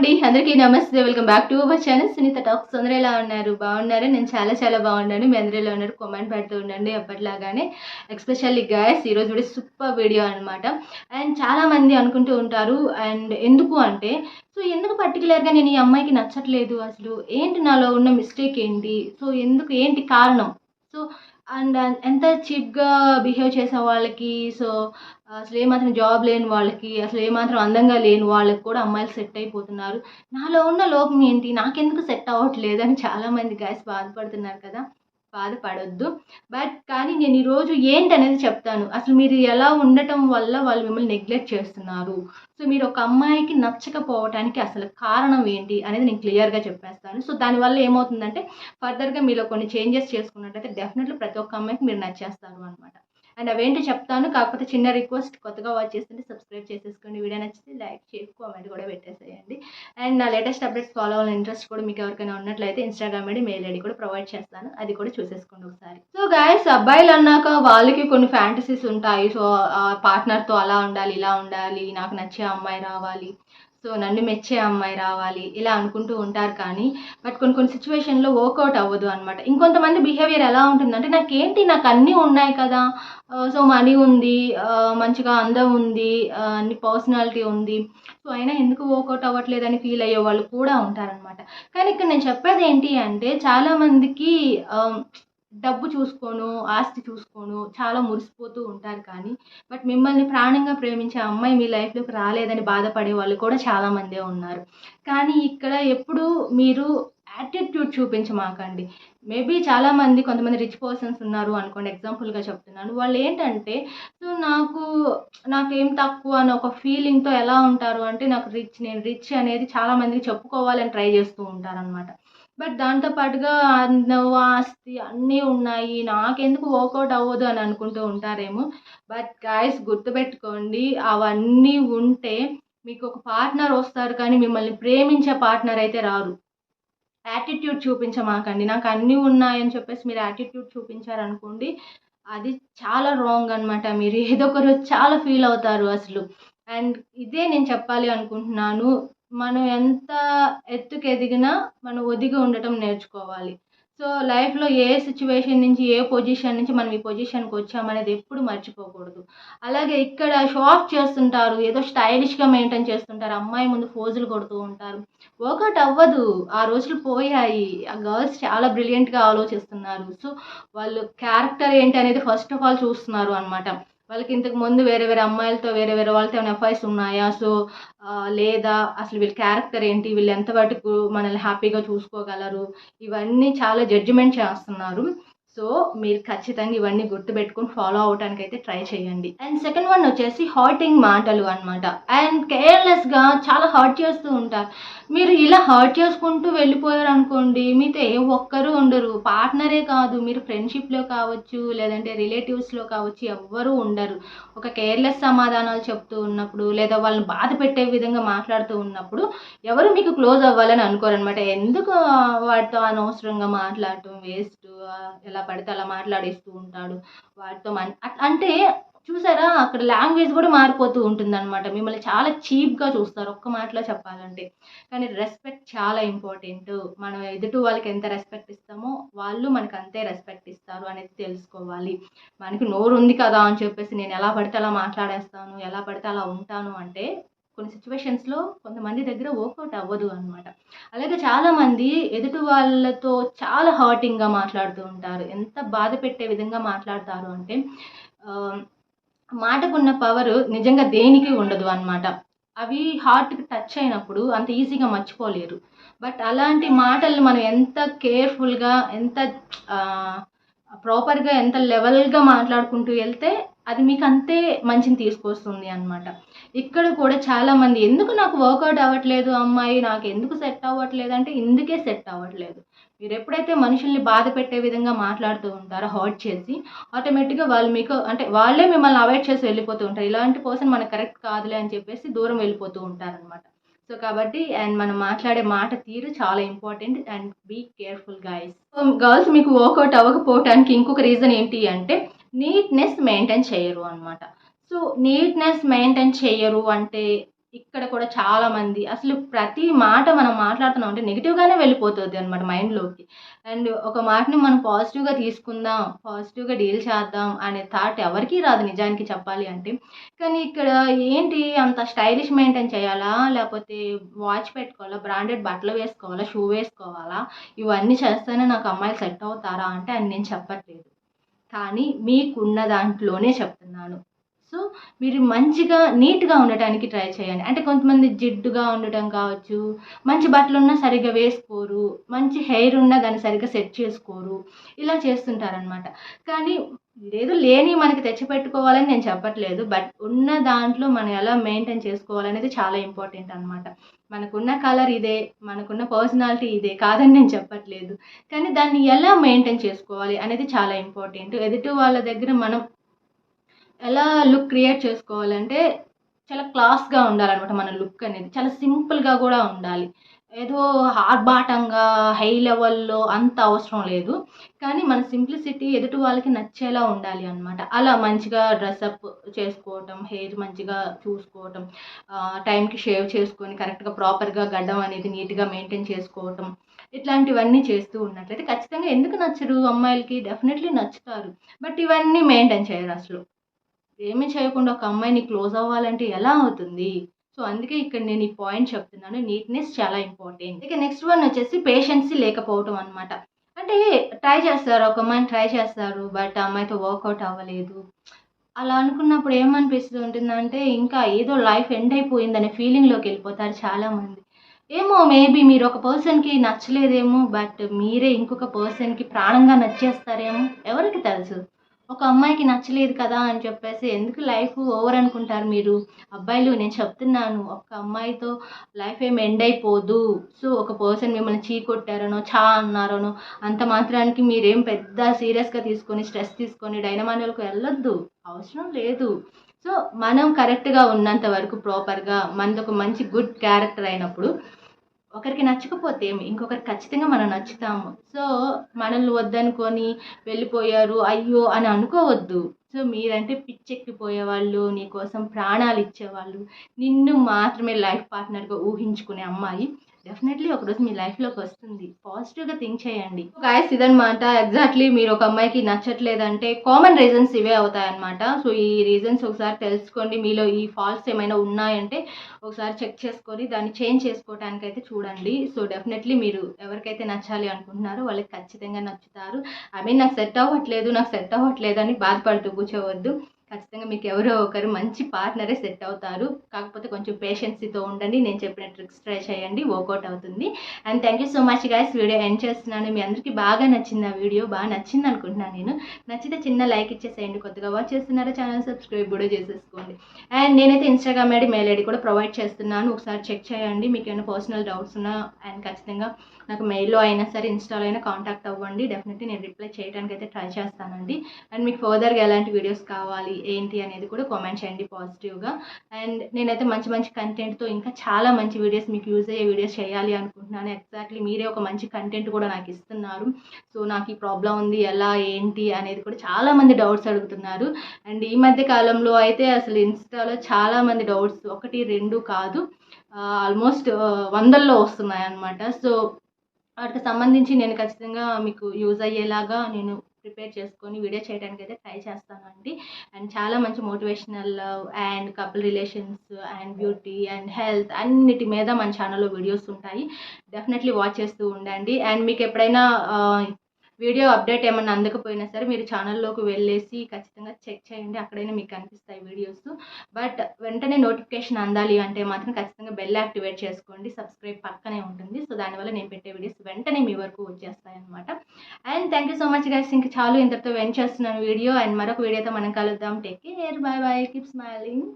అండి. అందరికీ నమస్తే. Welcome back to our channel Sunitha talks అందరూ ఎలా ఉన్నారు? బాగున్నారు? నేను చాలా చాలా బాగున్నాను. మీ అందరూ ఎలా ఉన్నారు? కామెంట్ పెడుతూ ఉండండి ఎప్పటిలాగానే ఎక్స్పెషల్లీ గాయస్ ఈరోజు కూడా సూపర్ వీడియో అనమాట అండ్ చాలామంది అనుకుంటూ ఉంటారు. అండ్ ఎందుకు అంటే సో ఎందుకు పర్టికులర్గా నేను ఈ అమ్మాయికి నచ్చట్లేదు? అసలు ఏంటి నాలో ఉన్న మిస్టేక్ ఏంటి? సో ఎందుకు ఏంటి కారణం? సో అండ్ ఎంత చీప్గా బిహేవ్ చేసే వాళ్ళకి సో అసలు ఏమాత్రం జాబ్ లేని వాళ్ళకి అసలు ఏమాత్రం అందంగా లేని వాళ్ళకి కూడా అమ్మాయిలు సెట్ అయిపోతున్నారు. నాలో ఉన్న లోపం ఏంటి? నాకెందుకు సెట్ అవ్వట్లేదు అని చాలామంది గాయస్ బాధపడుతున్నారు కదా. బాధపడొద్దు. బట్ కానీ నేను ఈరోజు ఏంటి అనేది చెప్తాను. అసలు మీరు ఎలా ఉండటం వల్ల వాళ్ళు మిమ్మల్ని నెగ్లెక్ట్ చేస్తున్నారు? సో మీరు ఒక అమ్మాయికి నచ్చకపోవటానికి అసలు కారణం ఏంటి అనేది నేను క్లియర్గా చెప్పేస్తాను. సో దానివల్ల ఏమవుతుందంటే ఫర్దర్గా మీలో కొన్ని చేంజెస్ చేసుకున్నట్టయితే డెఫినెట్లీ ప్రతి ఒక్క అమ్మాయికి మీరు నచ్చేస్తారు అనమాట అండ్ అవేంటి చెప్తాను. కాకపోతే చిన్న రిక్వెస్ట్ కొత్తగా వాచ్ చేస్తుంటే సబ్స్క్రైబ్ చేసేసుకోండి. వీడియో నచ్చితే లైక్ చేసి కామెంట్ కూడా పెట్టేసేయండి. అండ్ నా లేటెస్ట్ అప్డేట్స్ ఫాలో అవ్వాలని ఇంట్రెస్ట్ కూడా మీకు ఎవరికైనా ఉన్నట్లయితే ఇన్స్టాగ్రామ్ ఐడి మెయిల్ ఐడి కూడా ప్రొవైడ్ చేస్తాను. అది కూడా చూసేసుకోండి ఒకసారి. సో గాయస్ అబ్బాయిలు అన్నాక వాళ్ళకి కొన్ని ఫ్యాంటసీస్ ఉంటాయి. సో పార్ట్నర్తో అలా ఉండాలి ఇలా ఉండాలి నాకు నచ్చే అమ్మాయి రావాలి. సో నన్ను మెచ్చే అమ్మాయి రావాలి ఇలా అనుకుంటూ ఉంటారు కానీ బట్ కొన్ని కొన్ని సిచ్యువేషన్లో వర్కౌట్ అవ్వదు అనమాట ఇంకొంతమంది బిహేవియర్ ఎలా ఉంటుందంటే నాకేంటి నాకు అన్నీ ఉన్నాయి కదా. సో మనీ ఉంది మంచిగా అందం ఉంది అన్ని పర్సనాలిటీ ఉంది. సో అయినా ఎందుకు వర్కౌట్ అవ్వట్లేదని ఫీల్ అయ్యే వాళ్ళు కూడా ఉంటారనమాట కానీ ఇక్కడ నేను చెప్పేది ఏంటి అంటే చాలామందికి డబ్బు చూసుకోను ఆస్తి చూసుకోను చాలా మురిసిపోతూ ఉంటారు కానీ బట్ మిమ్మల్ని ప్రాణంగా ప్రేమించే అమ్మాయి మీ లైఫ్లోకి రాలేదని బాధపడే వాళ్ళు కూడా చాలామందే ఉన్నారు. కానీ ఇక్కడ ఎప్పుడు మీరు యాటిట్యూడ్ చూపించమాకండి. మేబీ చాలామంది కొంతమంది రిచ్ పర్సన్స్ ఉన్నారు అనుకోండి ఎగ్జాంపుల్గా చెప్తున్నాను. వాళ్ళు ఏంటంటే సో నాకు నాకేం తక్కువ అని ఒక ఫీలింగ్తో ఎలా ఉంటారు? అంటే నాకు రిచ్ నేను రిచ్ అనేది చాలామందికి చెప్పుకోవాలని ట్రై చేస్తూ ఉంటారనమాట బట్ దాంతోపాటుగా ఆస్తి అన్నీ ఉన్నాయి. నాకెందుకు వర్కౌట్ అవ్వదు అని అనుకుంటూ ఉంటారేమో. బట్ గాయస్ గుర్తుపెట్టుకోండి అవన్నీ ఉంటే మీకు ఒక పార్ట్నర్ వస్తారు కానీ మిమ్మల్ని ప్రేమించే పార్ట్నర్ అయితే రారు. యాటిట్యూడ్ చూపించమాకండి. నాకు అన్నీ ఉన్నాయని చెప్పేసి మీరు యాటిట్యూడ్ చూపించారనుకోండి అది చాలా రాంగ్ అనమాట మీరు ఏదో ఒక రోజు చాలా ఫీల్ అవుతారు అసలు. అండ్ ఇదే నేను చెప్పాలి అనుకుంటున్నాను. మనం ఎంత ఎత్తుకు ఎదిగినా మనం ఒదిగి ఉండటం నేర్చుకోవాలి. సో లైఫ్లో ఏ సిచ్యువేషన్ నుంచి ఏ పొజిషన్ నుంచి మనం ఈ పొజిషన్కి వచ్చామనేది ఎప్పుడు మర్చిపోకూడదు. అలాగే ఇక్కడ షో ఆఫ్ చేస్తుంటారు ఏదో స్టైలిష్గా మెయింటైన్ చేస్తుంటారు అమ్మాయి ముందు ఫోజులు కొడుతూ ఉంటారు. వర్కౌట్ అవ్వదు ఆ రోజులు పోయాయి. ఆ గర్ల్స్ చాలా బ్రిలియంట్గా ఆలోచిస్తున్నారు. సో వాళ్ళు క్యారెక్టర్ ఏంటి అనేది ఫస్ట్ ఆఫ్ ఆల్ చూస్తున్నారు అనమాట వాళ్ళకి ఇంతకు ముందు వేరే వేరే అమ్మాయిలతో వేరే వేరే వాళ్ళతో ఏమైనా ఎఫ్ఐస్ ఉన్నాయా? సో లేదా అసలు వీళ్ళ క్యారెక్టర్ ఏంటి? వీళ్ళు ఎంత మనల్ని హ్యాపీగా చూసుకోగలరు? ఇవన్నీ చాలా జడ్జిమెంట్ చేస్తున్నారు. సో మీరు ఖచ్చితంగా ఇవన్నీ గుర్తుపెట్టుకుని ఫాలో అవడానికి అయితే ట్రై చేయండి. అండ్ సెకండ్ వన్ వచ్చేసి హర్టింగ్ మాటలు అనమాట అండ్ కేర్లెస్గా చాలా హర్ట్ చేస్తూ ఉంటారు. మీరు ఇలా హర్ట్ చేసుకుంటూ వెళ్ళిపోయారు అనుకోండి మీతో ఏ ఒక్కరు ఉండరు. పార్ట్నరే కాదు. మీరు ఫ్రెండ్షిప్లో కావచ్చు లేదంటే రిలేటివ్స్లో కావచ్చు ఎవ్వరూ ఉండరు. ఒక కేర్లెస్ సమాధానాలు చెప్తూ ఉన్నప్పుడు లేదా వాళ్ళని బాధ పెట్టే విధంగా మాట్లాడుతూ ఉన్నప్పుడు ఎవరు మీకు క్లోజ్ అవ్వాలని అనుకోరు అనమాట ఎందుకు వాటితో అనవసరంగా మాట్లాడటం వేస్ట్ ఎలా పడితే అలా మాట్లాడేస్తూ ఉంటాడు. వాటితో మన్ అంటే చూసారా అక్కడ లాంగ్వేజ్ కూడా మారిపోతూ ఉంటుంది అనమాట మిమ్మల్ని చాలా చీప్గా చూస్తారు ఒక్క మాటలో చెప్పాలంటే. కానీ రెస్పెక్ట్ చాలా ఇంపార్టెంట్. మనం ఎదుటి వాళ్ళకి ఎంత రెస్పెక్ట్ ఇస్తామో వాళ్ళు మనకు అంతే రెస్పెక్ట్ ఇస్తారు అనేది తెలుసుకోవాలి. మనకి నోరు ఉంది కదా అని చెప్పేసి నేను ఎలా పడితే అలా మాట్లాడేస్తాను ఎలా పడితే అలా ఉంటాను అంటే కొన్ని సిచ్యువేషన్స్లో కొంతమంది దగ్గర వర్కౌట్ అవ్వదు అనమాట అలాగే చాలామంది ఎదుటి వాళ్ళతో చాలా హర్టింగ్గా మాట్లాడుతూ ఉంటారు. ఎంత బాధ పెట్టే విధంగా మాట్లాడతారు అంటే మాటకున్న పవర్ నిజంగా దేనికి ఉండదు అనమాట అవి హార్ట్కి టచ్ అయినప్పుడు అంత ఈజీగా మర్చిపోలేరు. బట్ అలాంటి మాటలు మనం ఎంత కేర్ఫుల్గా ఎంత ప్రాపర్గా ఎంత లెవెల్గా మాట్లాడుకుంటూ వెళ్తే అది మీకు అంతే మంచిని తీసుకొస్తుంది అనమాట ఇక్కడ కూడా చాలామంది ఎందుకు నాకు వర్కౌట్ అవ్వట్లేదు అమ్మాయి నాకు ఎందుకు సెట్ అవ్వట్లేదు అంటే ఇందుకే సెట్ అవ్వట్లేదు. మీరు ఎప్పుడైతే మనుషుల్ని బాధ పెట్టే విధంగా మాట్లాడుతూ ఉంటారో హర్ట్ చేసి ఆటోమేటిక్గా వాళ్ళు మీకు అంటే వాళ్ళే మిమ్మల్ని అవాయిడ్ చేసి వెళ్ళిపోతూ ఉంటారు. ఇలాంటి పర్సన్ మనకు కరెక్ట్ కాదులే అని చెప్పేసి దూరం వెళ్ళిపోతూ ఉంటారనమాట సో కాబట్టి అండ్ మనం మాట్లాడే మాట తీరు చాలా important and be careful guys so girls మీకు వర్కౌట్ అవ్వకపోవటానికి ఇంకొక రీజన్ ఏంటి అంటే నీట్నెస్ మెయింటైన్ చేయరు అనమాట సో నీట్నెస్ మెయింటైన్ చేయరు అంటే ఇక్కడ కూడా చాలా మంది అసలు ప్రతి మాట మనం మాట్లాడుతున్నాం అంటే నెగిటివ్గానే వెళ్ళిపోతుంది అనమాట మైండ్లోకి అండ్ ఒక మాటని మనం పాజిటివ్గా తీసుకుందాం పాజిటివ్గా డీల్ చేద్దాం అనే థాట్ ఎవరికీ రాదు నిజానికి చెప్పాలి అంటే. కానీ ఇక్కడ ఏంటి అంత స్టైలిష్ మెయింటైన్ చేయాలా? లేకపోతే వాచ్ పెట్టుకోవాలా? బ్రాండెడ్ బట్టలు వేసుకోవాలా? షూ వేసుకోవాలా? ఇవన్నీ చేస్తేనే నాకు అమ్మాయిలు సెట్ అవుతారా అంటే అని నేను చెప్పట్లేదు. కానీ మీకున్న దాంట్లోనే చెప్తున్నాను. సో మీరు మంచిగా నీట్గా ఉండటానికి ట్రై చేయండి. అంటే కొంతమంది జిడ్డుగా ఉండటం కావచ్చు మంచి బట్టలు ఉన్నా సరిగ్గా వేసుకోరు మంచి హెయిర్ ఉన్నా దాన్ని సరిగ్గా సెట్ చేసుకోరు ఇలా చేస్తుంటారనమాట కానీ ఏదో లేని మనకి తెచ్చిపెట్టుకోవాలని నేను చెప్పట్లేదు బట్ ఉన్న దాంట్లో మనం ఎలా మెయింటైన్ చేసుకోవాలనేది చాలా ఇంపార్టెంట్ అనమాట మనకున్న కలర్ ఇదే మనకున్న పర్సనాలిటీ ఇదే కాదని నేను చెప్పట్లేదు. కానీ దాన్ని ఎలా మెయింటైన్ చేసుకోవాలి అనేది చాలా ఇంపార్టెంట్. ఎదుటి వాళ్ళ దగ్గర మనం ఎలా లుక్ క్రియేట్ చేసుకోవాలంటే చాలా క్లాస్గా ఉండాలన్నమాట మన లుక్ అనేది. చాలా సింపుల్గా కూడా ఉండాలి. ఏదో ఆర్భాటంగా హై లెవెల్లో అంత అవసరం లేదు. కానీ మన సింప్లిసిటీ ఎదుటి వాళ్ళకి నచ్చేలా ఉండాలి అనమాట అలా మంచిగా డ్రెస్అప్ చేసుకోవటం హెయిర్ మంచిగా చూసుకోవటం టైంకి షేవ్ చేసుకొని కరెక్ట్గా ప్రాపర్గా గడ్డం అనేది నీట్గా మెయింటైన్ చేసుకోవటం ఇట్లాంటివన్నీ చేస్తూ ఉన్నట్లయితే ఖచ్చితంగా ఎందుకు నచ్చరు? అమ్మాయిలకి డెఫినెట్లీ నచ్చుతారు. బట్ ఇవన్నీ మెయింటైన్ చేయరు అసలు. ఏమీ చేయకుండా ఒక అమ్మాయిని క్లోజ్ అవ్వాలంటే ఎలా అవుతుంది? సో అందుకే ఇక్కడ నేను ఈ పాయింట్ చెప్తున్నాను. నీట్నెస్ చాలా ఇంపార్టెంట్. ఇక నెక్స్ట్ వన్ వచ్చేసి పేషెన్సీ లేకపోవటం అనమాట అంటే ట్రై చేస్తారు. ఒక అమ్మాయిని ట్రై చేస్తారు బట్ అమ్మాయితో వర్కౌట్ అవ్వలేదు. అలా అనుకున్నప్పుడు ఏమనిపిస్తుంది ఉంటుందంటే ఇంకా ఏదో లైఫ్ ఎండ్ అయిపోయిందనే ఫీలింగ్లోకి వెళ్ళిపోతారు చాలామంది. ఏమో మేబీ మీరు ఒక పర్సన్కి నచ్చలేదేమో బట్ మీరే ఇంకొక పర్సన్కి ప్రాణంగా నచ్చేస్తారేమో ఎవరికి తెలుసు? ఒక అమ్మాయికి నచ్చలేదు కదా అని చెప్పేసి ఎందుకు లైఫ్ ఓవర్ అనుకుంటారు మీరు? అబ్బాయిలు నేను చెప్తున్నాను ఒక అమ్మాయితో లైఫ్ ఏం ఎండ్ అయిపోదు. సో ఒక పర్సన్ మిమ్మల్ని చీ కొట్టారనో చా అన్నారనో అంత మాత్రానికి మీరేం పెద్ద సీరియస్గా తీసుకొని స్ట్రెస్ తీసుకొని డైనమానులకు వెళ్ళొద్దు. అవసరం లేదు. సో మనం కరెక్ట్గా ఉన్నంత వరకు ప్రాపర్గా మనది ఒక మంచి గుడ్ క్యారెక్టర్ అయినప్పుడు ఒకరికి నచ్చకపోతే ఇంకొకరికి ఖచ్చితంగా మనం నచ్చుతాము. సో మనల్ని వద్దనుకొని వెళ్ళిపోయారు అయ్యో అని అనుకోవద్దు. సో మీరంటే పిచ్చెక్కిపోయే వాళ్ళు నీ కోసం ప్రాణాలు ఇచ్చేవాళ్ళు నిన్ను మాత్రమే లైఫ్ పార్ట్నర్గా ఊహించుకునే అమ్మాయి. డెఫినెట్లీ ఒకరోజు మీ లైఫ్లోకి వస్తుంది. పాజిటివ్గా థింక్ చేయండి. గాయస్ ఇదనమాట ఎగ్జాక్ట్లీ మీరు ఒక అమ్మాయికి నచ్చట్లేదంటే కామన్ రీజన్స్ ఇవే అవుతాయన్నమాట. సో ఈ రీజన్స్ ఒకసారి తెలుసుకోండి. మీలో ఈ ఫాల్స్ ఏమైనా ఉన్నాయంటే ఒకసారి చెక్ చేసుకొని దాన్ని చేంజ్ చేసుకోవడానికి అయితే చూడండి. సో డెఫినెట్లీ మీరు ఎవరికైతే నచ్చాలి అనుకుంటున్నారో వాళ్ళకి ఖచ్చితంగా నచ్చుతారు. ఐ మీన్ నాకు సెట్ అవ్వట్లేదు నాకు సెట్ అవ్వట్లేదు అని బాధపడుతూ కూర్చోవద్దు. ఖచ్చితంగా మీకు ఎవరో ఒకరు మంచి పార్ట్నరే సెట్ అవుతారు. కాకపోతే కొంచెం పేషెన్సీతో ఉండండి. నేను చెప్పిన ట్రిక్స్ ట్రై చేయండి. వర్కౌట్ అవుతుంది. And thank you so much guys video end చేస్తున్నాను. మీ అందరికీ బాగా నచ్చింది ఆ వీడియో బాగా నచ్చింది అనుకుంటున్నాను నేను. నచ్చితే చిన్న లైక్ ఇచ్చేసేయండి. కొత్తగా వాచ్ చేస్తున్నారా ఛానల్ సబ్స్క్రైబ్ కూడా చేసేసుకోండి. అండ్ నేనైతే ఇన్స్టాగ్రామ్ ఐడి మెయిల్ ఐడి కూడా ప్రొవైడ్ చేస్తున్నాను. ఒకసారి చెక్ చేయండి. మీకు ఏమైనా పర్సనల్ డౌట్స్ ఉన్నా అండ్ ఖచ్చితంగా నాకు మెయిల్లో అయినా సరే ఇన్స్టాలో అయినా కాంటాక్ట్ అవ్వండి. డెఫినెట్లీ నేను రిప్లై చేయడానికి అయితే ట్రై చేస్తానండి. అండ్ మీకు ఫర్దర్గా ఎలాంటి వీడియోస్ కావాలి ఏంటి అనేది కూడా కామెంట్ చేయండి పాజిటివ్గా అండ్ నేనైతే మంచి మంచి కంటెంట్తో ఇంకా చాలా మంచి వీడియోస్ మీకు యూజ్ అయ్యే వీడియోస్ చేయాలి అనుకుంటున్నాను. ఎగ్జాక్ట్లీ మీరే ఒక మంచి కంటెంట్ కూడా నాకు ఇస్తున్నారు. సో నాకు ఈ ప్రాబ్లం ఉంది ఎలా ఏంటి అనేది కూడా చాలామంది డౌట్స్ అడుగుతున్నారు. అండ్ ఈ మధ్య కాలంలో అయితే అసలు ఇన్స్టాలో చాలామంది డౌట్స్ ఒకటి రెండు కాదు ఆల్మోస్ట్ వందల్లో వస్తున్నాయి అనమాట సో వాటికి సంబంధించి నేను ఖచ్చితంగా మీకు యూజ్ అయ్యేలాగా నేను ప్రిపేర్ చేసుకొని వీడియో చేయడానికి అయితే ట్రై చేస్తానండి. అండ్ చాలా మంచి motivational and couple relations and beauty and health అన్నిటి మీద మన ఛానల్లో వీడియోస్ ఉంటాయి. డెఫినెట్లీ వాచ్ చేస్తూ ఉండండి. అండ్ మీకు ఎప్పుడైనా వీడియో అప్డేట్ ఏమన్నా అందకపోయినా సరే మీరు ఛానల్లోకి వెళ్ళేసి ఖచ్చితంగా చెక్ చేయండి. అక్కడైనా మీకు కనిపిస్తాయి వీడియోస్. బట్ వెంటనే నోటిఫికేషన్ అందాలి అంటే మాత్రం ఖచ్చితంగా బెల్ యాక్టివేట్ చేసుకోండి. సబ్స్క్రైబ్ పక్కనే ఉంటుంది. సో దానివల్ల నేను పెట్టే వీడియోస్ వెంటనే మీ వరకు వచ్చేస్తాయి అనమాట and thank you so much guys ఇంక చాలు ఇంతటితో వెంట్ చేస్తున్నాను వీడియో. అండ్ మరొక వీడియోతో మనం కలుద్దాం. Take care bye bye keep smiling